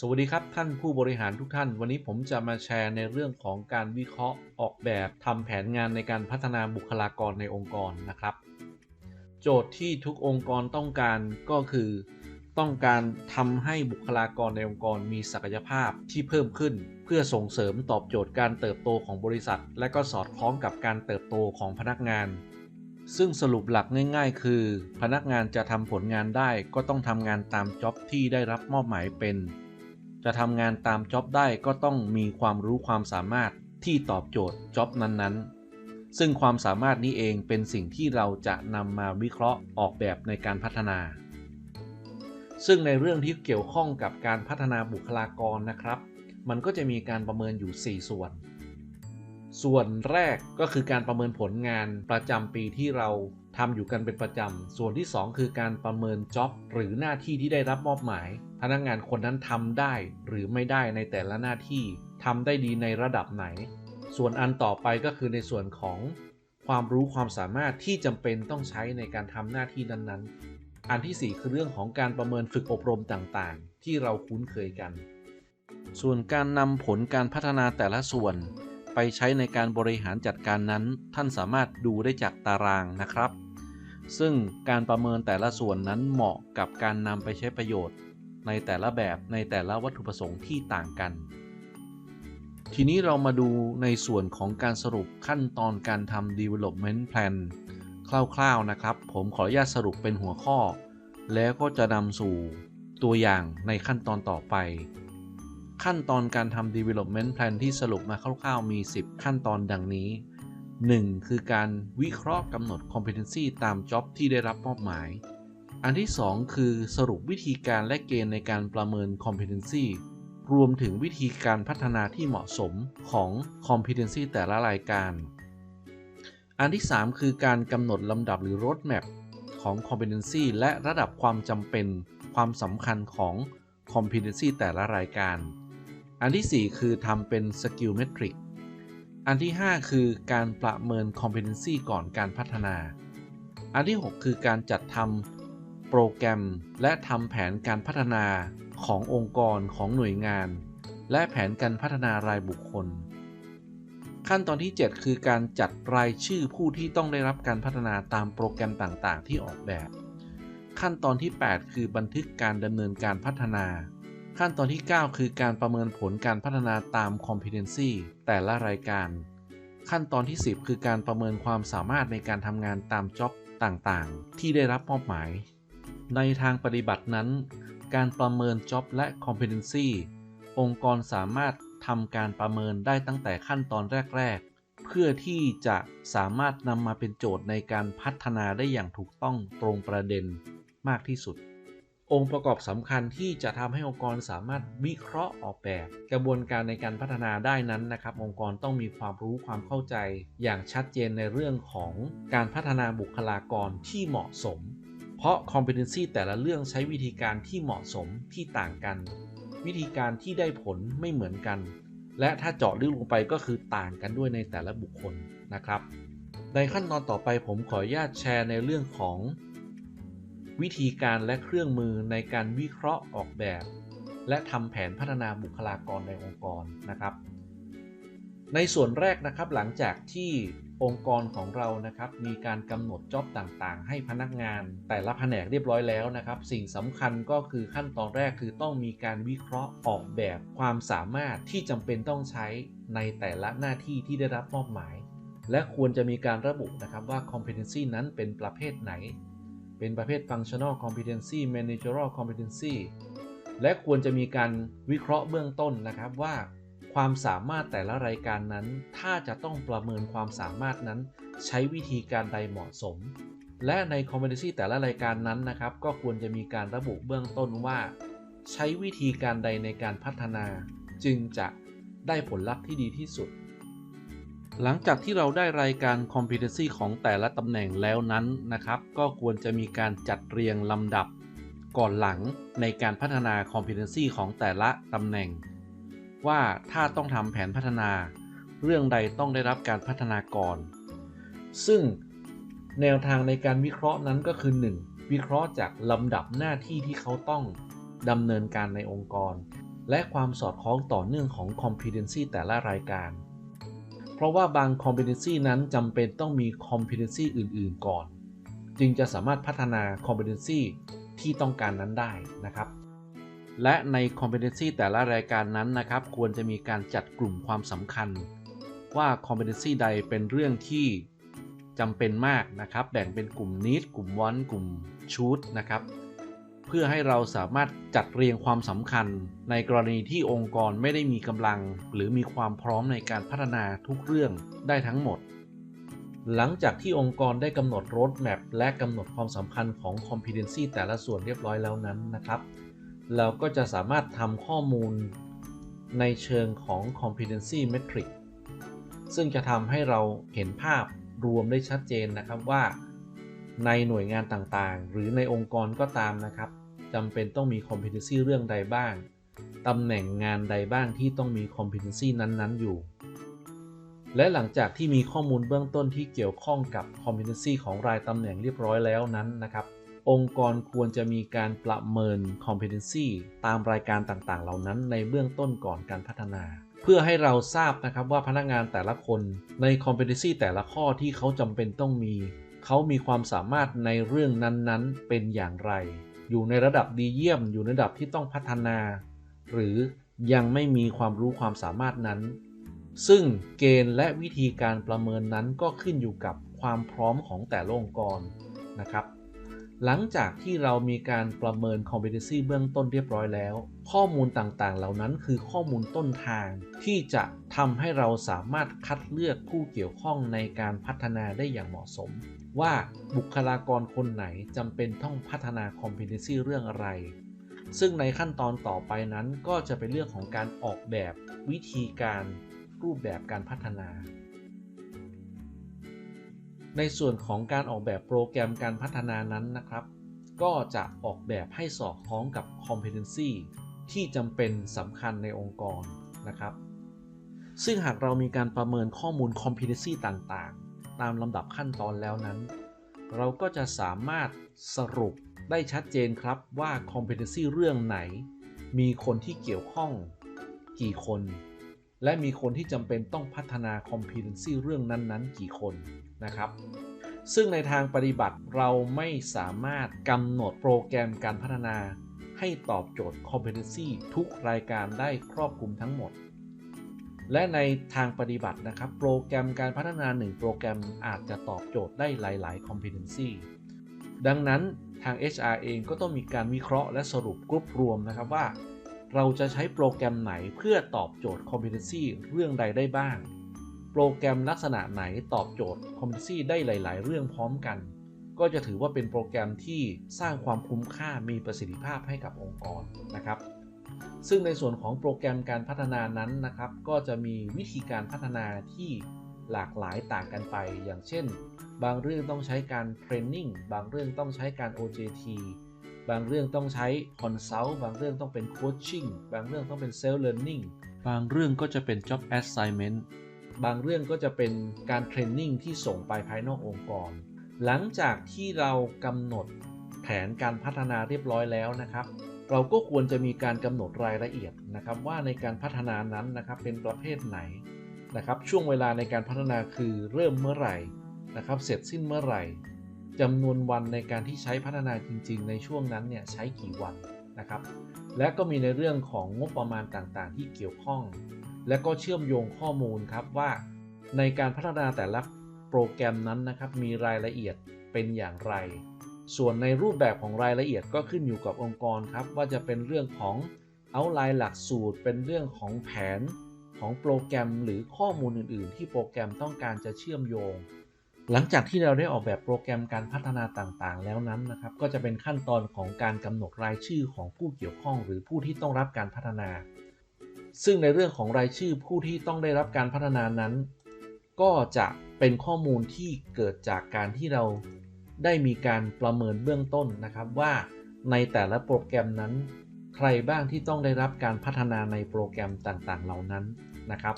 สวัสดีครับท่านผู้บริหารทุกท่าน วันนี้ผมจะมาแชร์ในเรื่องของการวิเคราะห์ออกแบบทำแผนงานในการพัฒนาบุคลากรในองค์กรนะครับ โจทย์ที่ทุกองค์กรต้องการก็คือ ต้องการทำให้บุคลากรในองค์กรมีศักยภาพที่เพิ่มขึ้น เพื่อส่งเสริมตอบโจทย์การเติบโตของบริษัท และก็สอดคล้องกับการเติบโตของพนักงาน ซึ่งสรุปหลักง่าย ๆ คือ พนักงานจะทำผลงานได้ก็ต้องทำงานตามจ็อบที่ได้รับมอบหมายเป็น จะทำงานตามจ็อบได้ก็ต้องมีความรู้ความสามารถที่ตอบโจทย์จ็อบนั้นๆ ซึ่งความสามารถนี้เองเป็นสิ่งที่เราจะนำมาวิเคราะห์ออกแบบในการพัฒนา ซึ่งในเรื่องที่เกี่ยวข้องกับการพัฒนาบุคลากรนะครับ มันก็จะมีการประเมินอยู่ 4 ส่วน ส่วนแรกก็คือการประเมินผลงานประจำปีที่เราทำอยู่กันเป็นประจำ ส่วนที่ 2 คือการประเมินจ็อบหรือหน้าที่ที่ได้รับมอบหมาย พนักงานคนนั้นทำได้หรือไม่ได้ในแต่ละหน้าที่ทำได้ดีในระดับไหน ส่วนอันต่อไปก็คือในส่วนของความรู้ความสามารถที่จำเป็นต้องใช้ในการทำหน้าที่นั้นๆ อันที่ 4 คือเรื่องของการประเมินฝึกอบรมต่างๆ ที่เราคุ้นเคยกัน ส่วนการนำผลการพัฒนาแต่ละส่วน ไปใช้ในการบริหารจัดการนั้น ท่านสามารถดูได้จากตารางนะครับ ซึ่งการประเมินแต่ละส่วนนั้นเหมาะกับการนำไปใช้ประโยชน์ ในแต่ละแบบในแต่ละวัตถุประสงค์ที่ต่างกัน ทีนี้เรามาดูในส่วนของการสรุปขั้นตอนการทำ development plan คร่าวๆนะครับ ผมขออนุญาตสรุปเป็นหัวข้อ แล้วก็จะนำสู่ตัวอย่างในขั้นตอนต่อไป ขั้นตอนการทำ development plan ที่สรุปมาคร่าวๆมี 10 ขั้นตอนดังนี้ 1. คือการวิเคราะห์กำหนด competency ตาม job ที่ได้รับมอบหมาย อันที่ 2 คือสรุปวิธีการและเกณฑ์ในการประเมิน competency รวมถึงวิธีการพัฒนาที่เหมาะสมของ competency แต่ละรายการ อันที่ 3 คือการกำหนดลำดับหรือ roadmap ของ competency และระดับความจำเป็นความสำคัญของ competency แต่ละรายการ อันที่ 4 คือทำเป็น skill metric อันที่ 5 คือการประเมิน competency ก่อนการพัฒนา อันที่ 6 คือการจัดทำ โปรแกรม และทำแผนการพัฒนาขององค์กรของหน่วยงาน และแผนการพัฒนารายบุคคล ขั้นตอนที่ 7 คือการจัดรายชื่อผู้ที่ต้องได้รับการพัฒนาตามโปรแกรมต่างๆ ที่ออกแบบ ขั้นตอนที่ 8 คือบันทึกการดำเนินการพัฒนา ขั้นตอนที่ 9 คือการประเมินผลการพัฒนาตาม competency แต่ละรายการ ขั้นตอนที่ 10 คือการประเมินความสามารถในการทำงานตามจ็อบต่างๆ ที่ได้รับมอบหมาย ในทางปฏิบัตินั้น การประเมินจ็อบและ competency องค์กรสามารถทำการประเมินได้ตั้งแต่ขั้นตอนแรก ๆ เพื่อที่จะสามารถนำมาเป็นโจทย์ในการพัฒนาได้อย่างถูกต้องตรงประเด็นมากที่สุด องค์ประกอบสำคัญที่จะทำให้องค์กรสามารถวิเคราะห์ออกแบบ กระบวนการในการพัฒนาได้นั้นนะครับ องค์กรต้องมีความรู้ความเข้าใจ อย่างชัดเจนในเรื่องของการพัฒนาบุคลากรที่เหมาะสม เพราะ competency แต่ละเรื่องใช้วิธีการที่เหมาะสมที่ต่างกัน วิธีการที่ได้ผลไม่เหมือนกัน และถ้าเจาะลึกลงไปก็คือต่างกันด้วยในแต่ละบุคคลนะครับ ในขั้นตอนต่อไปผมขออนุญาตแชร์ในเรื่องของ วิธีการและเครื่องมือในการวิเคราะห์ออกแบบ และทำแผนพัฒนาบุคลากรในองค์กรนะครับ ในส่วนแรกนะครับหลังจากที่องค์กรของเรานะครับมีการกำหนดจ็อบต่างๆ ให้พนักงาน แต่ละแผนกเรียบร้อยแล้วนะครับ สิ่งสำคัญก็คือขั้นตอนแรกคือต้องมีการวิเคราะห์ออกแบบความสามารถที่จำเป็นต้องใช้ในแต่ละหน้าที่ที่ได้รับมอบหมาย และควรจะมีการระบุนะครับว่า competency นั้นเป็นประเภทไหน เป็นประเภท functional competency managerial competency และควรจะมีการวิเคราะห์เบื้องต้นนะครับว่า ความสามารถแต่ละรายการนั้น ถ้าจะต้องประเมินความสามารถนั้น ใช้วิธีการใดเหมาะสม และใน competency แต่ละรายการนั้นนะครับ ก็ควรจะมีการระบุเบื้องต้นว่า ใช้วิธีการใดในการพัฒนา จึงจะได้ผลลัพธ์ที่ดีที่สุด หลังจากที่เราได้รายการ competency ของแต่ละตำแหน่งแล้วนั้นนะครับ ก็ควรจะมีการจัดเรียงลำดับ ก่อนหลังในการพัฒนา competency ของแต่ละตำแหน่ง ว่าถ้าต้องทำแผนพัฒนา เรื่องใดต้องได้รับการพัฒนาก่อน ซึ่งแนวทางในการวิเคราะห์นั้นก็คือ 1. วิเคราะห์จากลำดับหน้าที่ที่เขาต้องดำเนินการในองค์กร และความสอดคล้องต่อเนื่องของ competency แต่ละรายการ เพราะว่าบาง competency นั้นจำเป็นต้องมี competency อื่น ๆ ก่อน จึงจะสามารถพัฒนา competency ที่ต้องการนั้นได้นะครับ และใน competency แต่ละรายการนั้นนะครับ ควรจะมีการจัดกลุ่มความสำคัญ ว่า competency ใดเป็นเรื่องที่จำเป็นมากนะครับ แบ่งเป็นกลุ่ม need กลุ่ม want กลุ่ม should นะครับ เพื่อให้เราสามารถจัดเรียงความสำคัญ ในกรณีที่องค์กรไม่ได้มีกำลัง หรือมีความพร้อมในการพัฒนาทุกเรื่องได้ทั้งหมด หลังจากที่องค์กรได้กำหนด road map และกำหนดความสำคัญของ competency แต่ละส่วนเรียบร้อยแล้วนั้นนะครับ เราก็จะสามารถทำข้อมูลในเชิงของ competency metric ซึ่งจะทำให้เราเห็นภาพรวมได้ชัดเจนนะครับว่า ในหน่วยงานต่างๆ หรือในองค์กรก็ตามนะครับจำเป็นต้องมี competency เรื่องใดบ้างตำแหน่งงานใดบ้างที่ต้องมี competency นั้นๆ อยู่ และหลังจากที่มีข้อมูลเบื้องต้นที่เกี่ยวข้องกับ competency ของรายตำแหน่งเรียบร้อยแล้วนั้นนะครับ องค์กรควรจะมีการประเมิน competency ตามรายการต่างๆ เหล่านั้นในเบื้องต้นก่อนการพัฒนา เพื่อให้เราทราบนะครับว่าพนักงานแต่ละคนใน competency แต่ละข้อที่เขาจำเป็นต้องมี เขามีความสามารถในเรื่องนั้นๆ เป็นอย่างไร อยู่ในระดับดีเยี่ยม อยู่ในระดับที่ต้องพัฒนา หรือยังไม่มีความรู้ความสามารถนั้น ซึ่งเกณฑ์และวิธีการประเมินนั้นก็ขึ้นอยู่กับความพร้อมของแต่ละองค์กรนะครับ หลังจากที่เรามีการประเมิน competency เบื้องต้นเรียบร้อยแล้ว ข้อมูลต่างๆ เหล่านั้นคือข้อมูลต้นทาง ที่จะทำให้เราสามารถคัดเลือกผู้เกี่ยวข้องในการพัฒนาได้อย่างเหมาะสม ว่าบุคลากรคนไหนจำเป็นต้องพัฒนา competency เรื่องอะไร ซึ่งในขั้นตอนต่อไปนั้นก็จะเป็นเรื่องของการออกแบบวิธีการรูปแบบการพัฒนา ในส่วนของการออกแบบโปรแกรมการพัฒนานั้นนะครับ ก็จะออกแบบให้สอดคล้องกับ competency ที่จำเป็นสำคัญในองค์กรนะครับ ซึ่งหากเรามีการประเมินข้อมูล competency ต่างๆ ตามลำดับขั้นตอนแล้วนั้น เราก็จะสามารถสรุปได้ชัดเจนครับว่า competency เรื่องไหน มีคนที่เกี่ยวข้อง กี่คน และมีคนที่จำเป็นต้องพัฒนา competency เรื่องนั้นๆ กี่คนนะครับ ซึ่งในทางปฏิบัติเราไม่สามารถกำหนดโปรแกรมการพัฒนา ให้ตอบโจทย์ competency ทุกรายการได้ครอบคลุมทั้งหมด และในทางปฏิบัตินะครับ โปรแกรมการพัฒนา 1 โปรแกรมอาจจะตอบโจทย์ได้หลาย ๆ competency ดังนั้นทาง HR เองก็ต้องมีการวิเคราะห์และสรุปกรุ๊ปรวมนะครับว่า เราจะใช้โปรแกรมไหนเพื่อตอบโจทย์ competency เรื่องใดได้บ้าง โปรแกรมลักษณะไหนตอบโจทย์ competency ได้หลาย ๆ เรื่องพร้อมกัน ก็จะถือว่าเป็นโปรแกรมที่สร้างความคุ้มค่ามีประสิทธิภาพให้กับองค์กรนะครับซึ่งในส่วนของโปรแกรมการพัฒนานั้นนะครับ ก็จะมีวิธีการพัฒนาที่หลากหลายต่างกันไป อย่างเช่น บางเรื่องต้องใช้การเทรนนิ่งบางเรื่องต้องใช้การ OJT บางเรื่องต้องใช้ Consult บางเรื่องต้องเป็น Coaching บางเรื่องต้องเป็น Self Learning บางเรื่องก็จะเป็น Job Assignment บางเรื่องก็จะเป็นการเทรนนิ่งที่ส่งไปภายนอกองค์กร หลังจากที่เรากำหนดแผนการพัฒนาเรียบร้อยแล้วนะครับ เราก็ควรจะมีการกำหนดรายละเอียดนะครับว่าในการพัฒนานั้นนะครับเป็นประเภทไหนนะครับ ช่วงเวลาในการพัฒนาคือเริ่มเมื่อไหร่นะครับ เสร็จสิ้นเมื่อไหร่ จำนวนวันในการที่ใช้พัฒนาจริง ๆ ในช่วงนั้นเนี่ยใช้กี่วันนะครับ และก็มีในเรื่องของงบประมาณต่างๆ ที่เกี่ยวข้อง และก็เชื่อมโยงข้อมูลครับว่า ในการพัฒนาแต่ละโปรแกรมนั้นนะครับมีรายละเอียดเป็นอย่างไร ส่วนในรูปแบบของรายละเอียดก็ขึ้นอยู่กับองค์กรครับว่าจะเป็นเรื่องของเอาไลน์หลักสูตร เป็นเรื่องของแผนของโปรแกรมหรือข้อมูลอื่น ๆ ที่โปรแกรมต้องการจะเชื่อมโยง หลังจากที่เราได้ออกแบบโปรแกรมการพัฒนาต่างๆ แล้วนั้นนะครับ ก็จะเป็นขั้นตอนของการกำหนดรายชื่อของผู้เกี่ยวข้อง หรือผู้ที่ต้องรับการพัฒนา ซึ่งในเรื่องของรายชื่อผู้ที่ต้องได้รับการพัฒนานั้น ก็จะเป็นข้อมูลที่เกิดจากการที่เราได้มีการประเมินเบื้องต้นนะครับว่าในแต่ละโปรแกรมนั้น ใครบ้างที่ต้องได้รับการพัฒนาในโปรแกรมต่างๆ เหล่านั้นนะครับ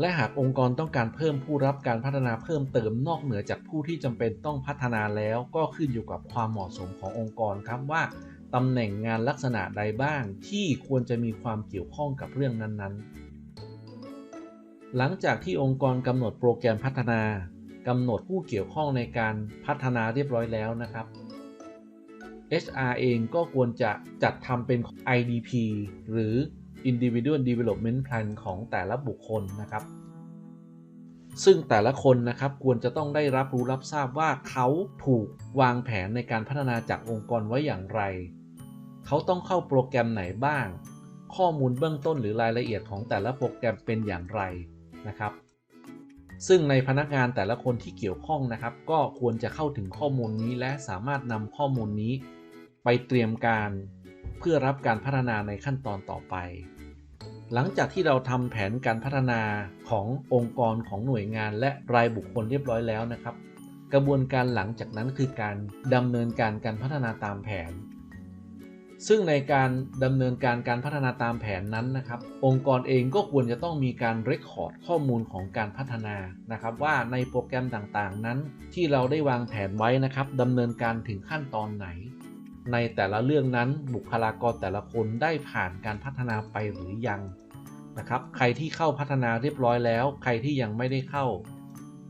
และหากองค์กรต้องการเพิ่มผู้รับการพัฒนาเพิ่มเติมนอกเหนือจากผู้ที่จำเป็นต้องพัฒนาแล้ว ก็ขึ้นอยู่กับความเหมาะสมขององค์กรครับว่าตำแหน่งงานลักษณะใดบ้าง ที่ควรจะมีความเกี่ยวข้องกับเรื่องนั้นๆ หลังจากที่องค์กรกำหนดโปรแกรมพัฒนากำหนดผู้เกี่ยวข้องในการพัฒนาเรียบร้อยแล้วนะครับ HR เองก็ควรจะจัดทำเป็น IDP หรือ Individual Development Plan ของแต่ละบุคคลนะครับ ซึ่งแต่ละคนนะครับควรจะต้องได้รับรู้รับทราบว่าเขาถูกวางแผนในการพัฒนาจากองค์กรไว้อย่างไร เขาต้องเข้าโปรแกรมไหนบ้าง ข้อมูลเบื้องต้นหรือรายละเอียดของแต่ละโปรแกรมเป็นอย่างไรนะครับซึ่งในพนักงานแต่ละคนที่เกี่ยวข้องนะครับ ก็ควรจะเข้าถึงข้อมูลนี้และสามารถนำข้อมูลนี้ ไปเตรียมการเพื่อรับการพัฒนาในขั้นตอนต่อไป หลังจากที่เราทำแผนการพัฒนาขององค์กรของหน่วยงานและรายบุคคลเรียบร้อยแล้วนะครับ กระบวนการหลังจากนั้นคือการดำเนินการการพัฒนาตามแผน ซึ่งในการดำเนินการการพัฒนาตามแผนนั้นนะครับ องค์กรเองก็ควรจะต้องมีการเรคคอร์ดข้อมูลของการพัฒนานะครับ ว่าในโปรแกรมต่างๆ นั้น ที่เราได้วางแผนไว้นะครับดำเนินการถึงขั้นตอนไหนในแต่ละเรื่องนั้นบุคลากรแต่ละคนได้ผ่านการพัฒนาไปหรือยัง นะครับ ใครที่เข้าพัฒนาเรียบร้อยแล้ว ใครที่ยังไม่ได้เข้า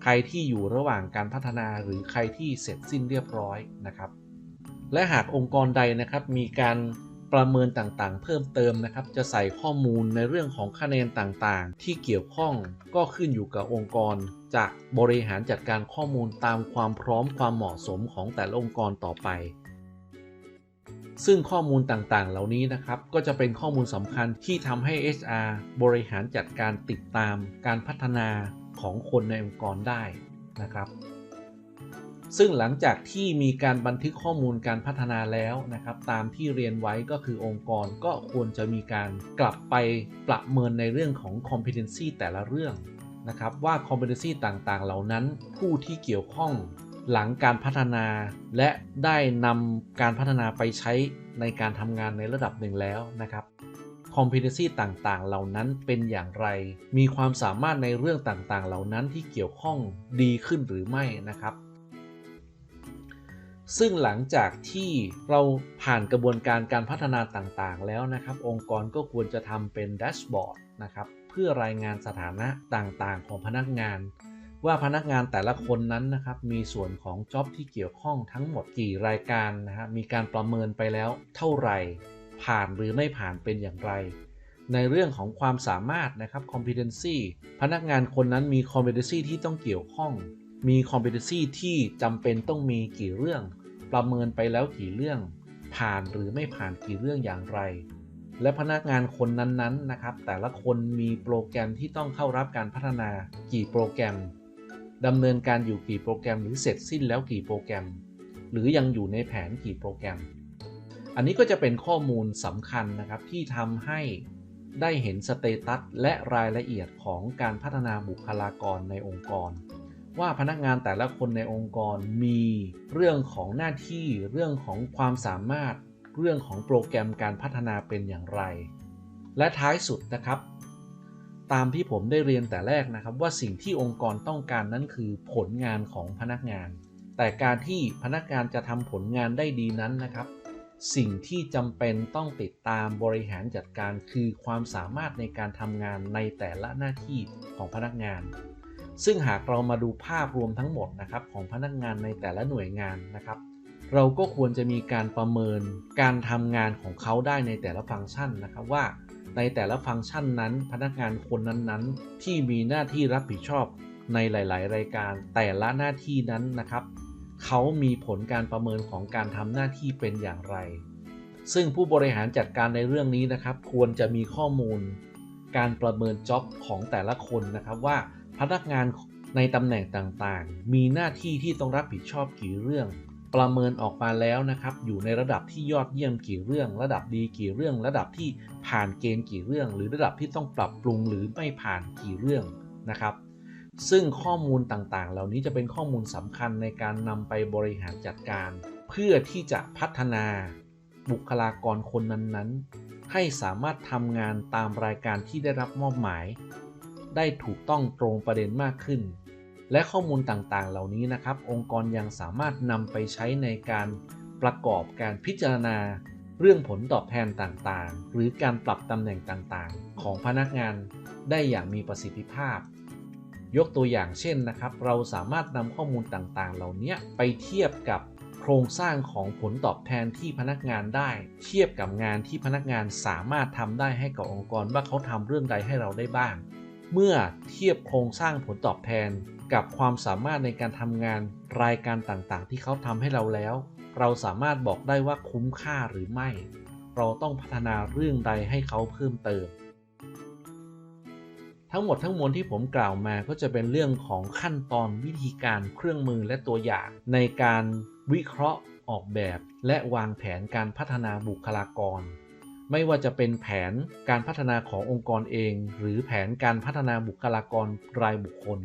ใครที่อยู่ระหว่างการพัฒนาหรือใครที่เสร็จสิ้นเรียบร้อยนะครับ และหากองค์กรใดนะครับมีการประเมินต่างๆ เพิ่มเติมนะครับ จะใส่ข้อมูลในเรื่องของคะแนนต่างๆ ที่เกี่ยวข้องก็ขึ้นอยู่กับองค์กร จะบริหารจัดการข้อมูลตามความพร้อมความเหมาะสมของแต่ละองค์กรต่อไป ซึ่งข้อมูลต่างๆ เหล่านี้นะครับ ก็จะเป็นข้อมูลสำคัญที่ทำให้ HR บริหารจัดการติดตามการพัฒนาของคนในองค์กรได้นะครับ ซึ่งหลังจากที่มีการบันทึกข้อมูลการพัฒนาแล้วนะครับ ตามที่เรียนไว้ก็คือองค์กรก็ควรจะมีการกลับไปประเมินในเรื่องของ competency แต่ละเรื่องนะครับว่า competency ต่างๆ เหล่านั้นผู้ที่เกี่ยวข้อง หลังการพัฒนาและได้นำการพัฒนาไปใช้ในการทำงานในระดับหนึ่งแล้วนะครับ competency ต่างๆ เหล่านั้นเป็นอย่างไร มีความสามารถในเรื่องต่างๆ เหล่านั้นที่เกี่ยวข้องดีขึ้นหรือไม่นะครับ ซึ่งหลังจากที่เราผ่านกระบวนการการพัฒนาต่างๆ แล้วนะครับ องค์กรก็ควรจะทำเป็นแดชบอร์ดนะครับ เพื่อรายงานสถานะต่างๆ ของพนักงาน ว่าพนักงานแต่ละคนนั้นนะครับมีส่วนของจ็อบที่เกี่ยวข้องทั้งหมดกี่รายการนะฮะมีการประเมินไปแล้วเท่าไหร่ ผ่านหรือไม่ผ่านเป็นอย่างไร ในเรื่องของความสามารถนะครับ competency พนักงานคนนั้นมี competency ที่ต้องเกี่ยวข้อง มี competency ที่จำเป็นต้องมีกี่เรื่อง ประเมินไปแล้วกี่เรื่อง ผ่านหรือไม่ผ่านกี่เรื่องอย่างไร และพนักงานคนนั้นๆนะครับแต่ละคนมีโปรแกรมที่ต้องเข้ารับการพัฒนากี่โปรแกรม ดำเนินการอยู่กี่โปรแกรม หรือเสร็จสิ้นแล้วกี่โปรแกรม หรือยังอยู่ในแผนกี่โปรแกรม อันนี้ก็จะเป็นข้อมูลสำคัญนะครับที่ทำให้ได้เห็นสเตตัสและรายละเอียดของการพัฒนาบุคลากรในองค์กร ว่าพนักงานแต่ละคนในองค์กรมีเรื่องของหน้าที่ เรื่องของความสามารถ เรื่องของโปรแกรมการพัฒนาเป็นอย่างไร และท้ายสุดนะครับ ตามที่ผมได้เรียนแต่แรกนะครับ ว่าสิ่งที่องค์กรต้องการนั้นคือผลงานของพนักงาน แต่การที่พนักงานจะทำผลงานได้ดีนั้นนะครับ สิ่งที่จำเป็นต้องติดตามบริหารจัดการคือความสามารถในการทำงานในแต่ละหน้าที่ของพนักงาน ซึ่งหากเรามาดูภาพรวมทั้งหมดนะครับของพนักงานในแต่ละหน่วยงานนะครับเราก็ควรจะมีการประเมินการทำงานของเขาได้ในแต่ละฟังก์ชันนะครับว่า ในแต่ละฟังก์ชันนั้นพนักงานคนนั้นๆ ที่มีหน้าที่รับผิดชอบในหลาย ๆ รายการแต่ละหน้าที่นั้นนะครับเขามีผลการประเมินของการทำหน้าที่เป็นอย่างไร ซึ่งผู้บริหารจัดการในเรื่องนี้นะครับ ควรจะมีข้อมูล การประเมินจ็อบของแต่ละคนนะครับว่าพนักงานในตำแหน่งต่างๆ มีหน้าที่ที่ต้องรับผิดชอบกี่เรื่อง ประเมินออกมาแล้วนะครับอยู่ในระดับที่ยอดเยี่ยมกี่เรื่อง ระดับดีกี่เรื่อง ระดับที่ผ่านเกณฑ์กี่เรื่อง หรือระดับที่ต้องปรับปรุงหรือไม่ผ่านกี่เรื่องนะครับซึ่งข้อมูลต่างๆ เหล่านี้จะเป็นข้อมูลสำคัญในการนำไปบริหารจัดการ เพื่อที่จะพัฒนาบุคลากรคนนั้นๆ ให้สามารถทำงานตามรายการที่ได้รับมอบหมาย ได้ถูกต้องตรงประเด็นมากขึ้น และข้อมูลต่างๆ เหล่านี้นะครับ องค์กรยังสามารถนำไปใช้ในการประกอบการพิจารณา เรื่องผลตอบแทนต่างๆ หรือการปรับตำแหน่งต่างๆ ของพนักงานได้อย่างมีประสิทธิภาพ ยกตัวอย่างเช่นนะครับ เราสามารถนำข้อมูลต่างๆ เหล่านี้ไปเทียบกับโครงสร้างของผลตอบแทนที่พนักงานได้ เทียบกับงานที่พนักงานสามารถทำได้ให้กับองค์กรว่าเขาทำเรื่องใดให้เราได้บ้าง เมื่อเทียบโครงสร้างผลตอบแทนกับความสามารถในการทำงานรายการต่างๆ ที่เขาทำให้เราแล้ว เราสามารถบอกได้ว่าคุ้มค่าหรือไม่ เราต้องพัฒนาเรื่องใดให้เขาเพิ่มเติม ทั้งหมดทั้งมวลที่ผมกล่าวมาก็จะเป็นเรื่องของขั้นตอนวิธีการเครื่องมือและตัวอย่าง ในการวิเคราะห์ออกแบบ และวางแผนการพัฒนาบุคลากร ไม่ว่าจะเป็นแผนการพัฒนาขององค์กรเอง หรือแผนการพัฒนาบุคลากรรายบุคคล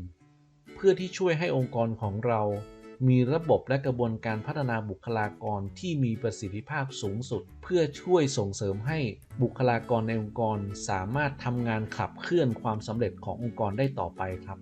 เพื่อที่ช่วยให้องค์กรของเรา มีระบบและกระบวนการพัฒนาบุคลากรที่มีประสิทธิภาพสูงสุด เพื่อช่วยส่งเสริมให้บุคลากรในองค์กร สามารถทำงานขับเคลื่อนความสำเร็จขององค์กรได้ต่อไปครับ